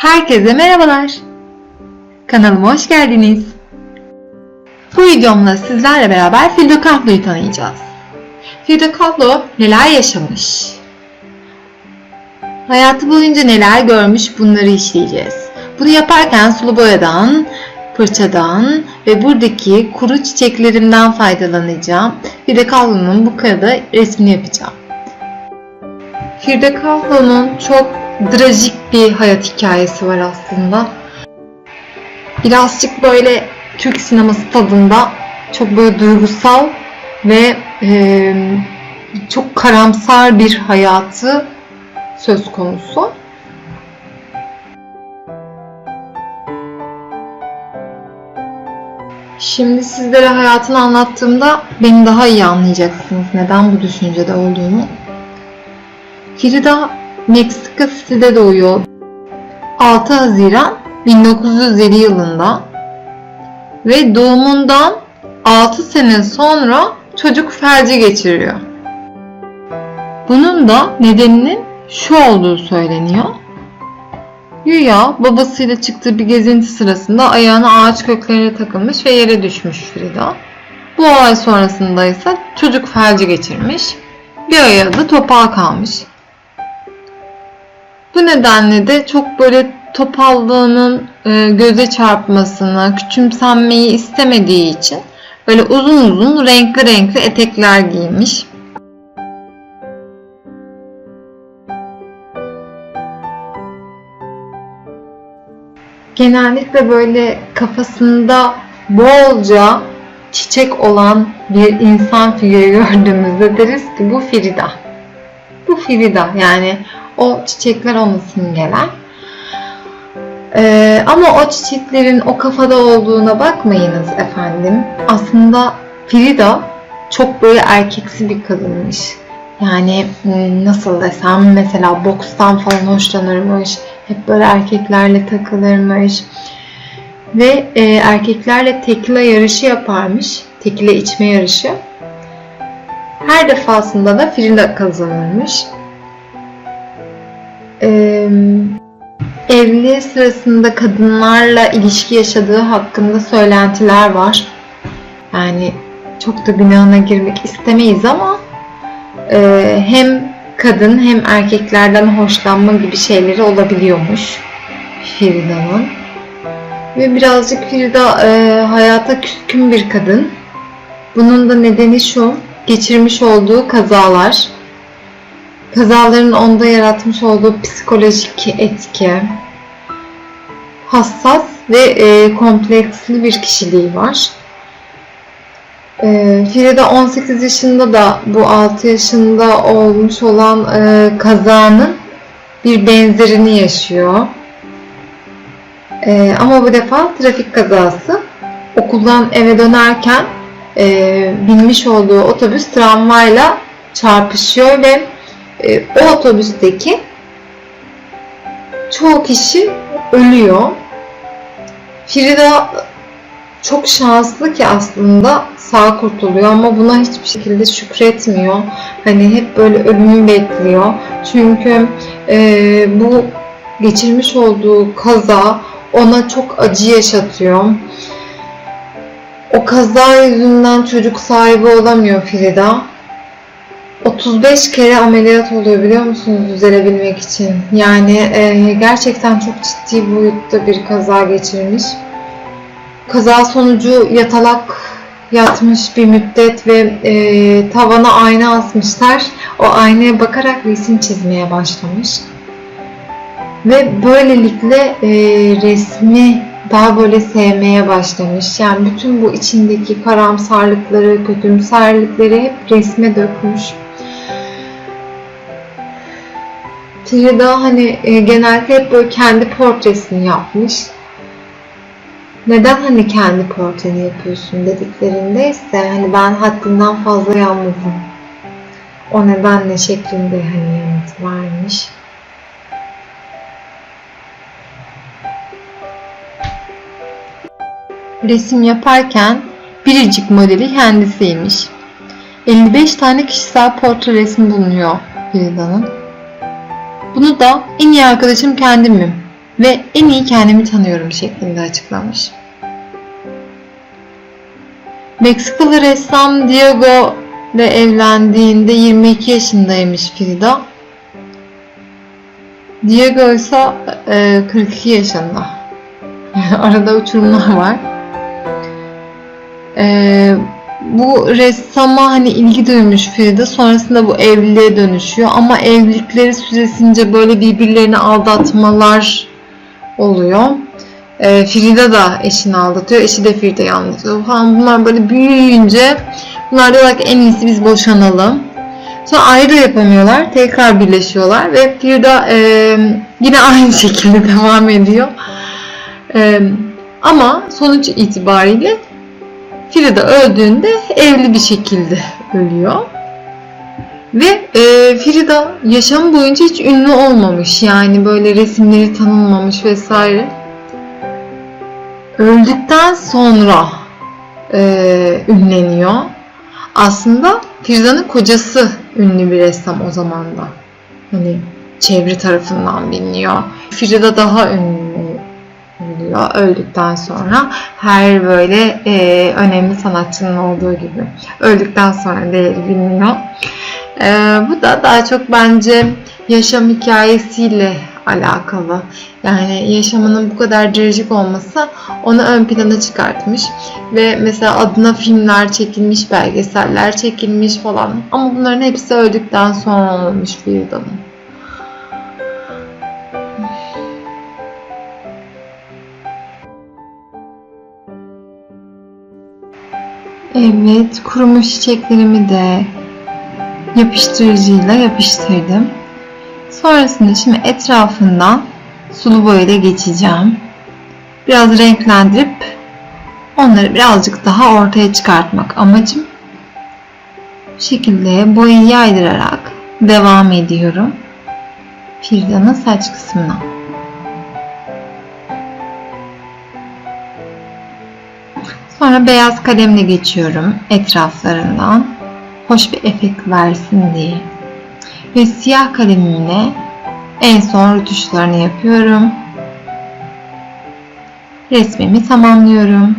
Herkese merhabalar. Kanalıma hoş geldiniz. Bu videomda sizlerle beraber Frida Kahlo'yu tanıyacağız. Frida Kahlo neler yaşamış? Hayatı boyunca neler görmüş bunları işleyeceğiz. Bunu yaparken sulu boyadan, fırçadan ve buradaki kuru çiçeklerimden faydalanacağım. Frida Kahlo'nun bu kağıda resmini yapacağım. Frida Kahlo'nun çok trajik bir hayat hikayesi var aslında. Birazcık böyle Türk sineması tadında çok böyle duygusal ve e, çok karamsar bir hayatı söz konusu. Şimdi sizlere hayatını anlattığımda beni daha iyi anlayacaksınız neden bu düşüncede olduğunu. Frida Meksika City'de doğuyor. 6 Haziran 1907 yılında ve doğumundan 6 sene sonra çocuk felci geçiriyor. Bunun da nedeninin şu olduğu söyleniyor. Güya babasıyla çıktığı bir gezinti sırasında ayağını ağaç köklerine takılmış ve yere düşmüş Frida. Bu olay sonrasında ise çocuk felci geçirmiş. Bir ayağı da topağa kalmış. Bu nedenle de çok böyle topallığının e, göze çarpmasını, küçümsenmeyi istemediği için böyle uzun uzun renkli renkli etekler giymiş. Genellikle böyle kafasında bolca çiçek olan bir insan figürü gördüğümüzde deriz ki bu Frida. Bu Frida yani o çiçekler onu simgeler. Ee, ama o çiçeklerin o kafada olduğuna bakmayınız efendim. Aslında Frida çok böyle erkeksi bir kadınmış. Yani hmm, nasıl desem mesela bokstan falan hoşlanırmış. Hep böyle erkeklerle takılırmış. Ve e, erkeklerle tekila yarışı yaparmış. Tekila içme yarışı. Her defasında da Frida kazanırmış. Ee, evliliği sırasında kadınlarla ilişki yaşadığı hakkında söylentiler var. Yani çok da günahına girmek istemeyiz ama e, hem kadın hem erkeklerden hoşlanma gibi şeyleri olabiliyormuş Frida'nın. Ve birazcık Frida e, hayata küskün bir kadın. Bunun da nedeni şu, geçirmiş olduğu kazalar. Kazaların onda yaratmış olduğu psikolojik etki. Hassas ve e, kompleksli bir kişiliği var. E, Frida 18 yaşında da bu 6 yaşında olmuş olan e, kazanın bir benzerini yaşıyor. E, ama bu defa trafik kazası. Okuldan eve dönerken e, binmiş olduğu otobüs tramvayla çarpışıyor ve e, o otobüsteki çoğu kişi ölüyor. Frida çok şanslı ki aslında sağ kurtuluyor ama buna hiçbir şekilde şükretmiyor. Hani hep böyle ölümü bekliyor. Çünkü e, bu geçirmiş olduğu kaza ona çok acı yaşatıyor. O kaza yüzünden çocuk sahibi olamıyor Frida. 35 kere ameliyat oluyor biliyor musunuz düzelebilmek için. Yani e, gerçekten çok ciddi boyutta bir kaza geçirmiş. Kaza sonucu yatalak yatmış bir müddet ve e, tavana ayna asmışlar. O aynaya bakarak resim çizmeye başlamış. Ve böylelikle e, resmi daha böyle sevmeye başlamış. Yani bütün bu içindeki karamsarlıkları, kötümserlikleri hep resme dökmüş. Frida hani e, genelde hep böyle kendi portresini yapmış. Neden hani kendi portreni yapıyorsun dediklerinde ise hani ben haddinden fazla yalnızım. O nedenle şeklinde hani yanıt vermiş. Resim yaparken biricik modeli kendisiymiş. 55 tane kişisel portre resmi bulunuyor Frida'nın. Bunu da en iyi arkadaşım kendimim ve en iyi kendimi tanıyorum şeklinde açıklamış. Meksikalı ressam Diego ile evlendiğinde 22 yaşındaymış Frida. Diego ise e, 42 yaşında. Arada uçurumlar var. E, bu ressama hani ilgi duymuş Frida. Sonrasında bu evliliğe dönüşüyor. Ama evlilikleri süresince böyle birbirlerini aldatmalar oluyor. E, Frida da eşini aldatıyor. Eşi de Frida'yı aldatıyor falan. Bunlar böyle büyüyünce bunlar diyorlar ki en iyisi biz boşanalım. Sonra ayrı yapamıyorlar. Tekrar birleşiyorlar ve Frida e, yine aynı şekilde devam ediyor. E, ama sonuç itibariyle Frida öldüğünde evli bir şekilde ölüyor. Ve e, Frida yaşam boyunca hiç ünlü olmamış. Yani böyle resimleri tanınmamış vesaire. Öldükten sonra e, ünleniyor. Aslında Frida'nın kocası ünlü bir ressam o zaman da. Hani çevre tarafından biliniyor. Frida daha ünlü oluyor öldükten sonra. Her böyle e, önemli sanatçının olduğu gibi. Öldükten sonra değeri biliniyor. E, bu da daha çok bence yaşam hikayesiyle alakalı. Yani yaşamının bu kadar trajik olması onu ön plana çıkartmış. Ve mesela adına filmler çekilmiş, belgeseller çekilmiş falan. Ama bunların hepsi öldükten sonra olmuş Frida'nın. Evet, kurumuş çiçeklerimi de yapıştırıcıyla yapıştırdım. Sonrasında şimdi etrafından sulu boyayla geçeceğim. Biraz renklendirip onları birazcık daha ortaya çıkartmak amacım. Bu şekilde boyayı yaydırarak devam ediyorum. Firda'nın saç kısmına. Sonra beyaz kalemle geçiyorum etraflarından. Hoş bir efekt versin diye. Ve siyah kalemimle en son rötuşlarını yapıyorum. Resmimi tamamlıyorum.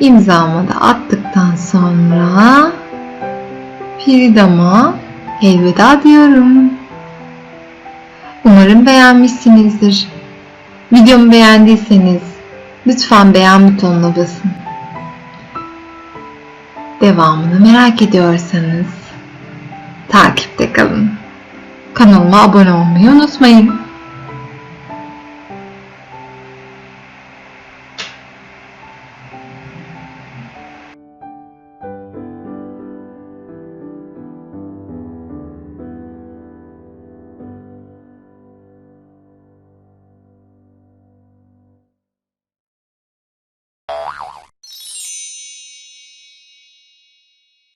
İmzamı da attıktan sonra Firida'ma elveda diyorum. Umarım beğenmişsinizdir. Videomu beğendiyseniz lütfen beğen butonuna basın. Devamını merak ediyorsanız takipte kalın. Kanalıma abone olmayı unutmayın.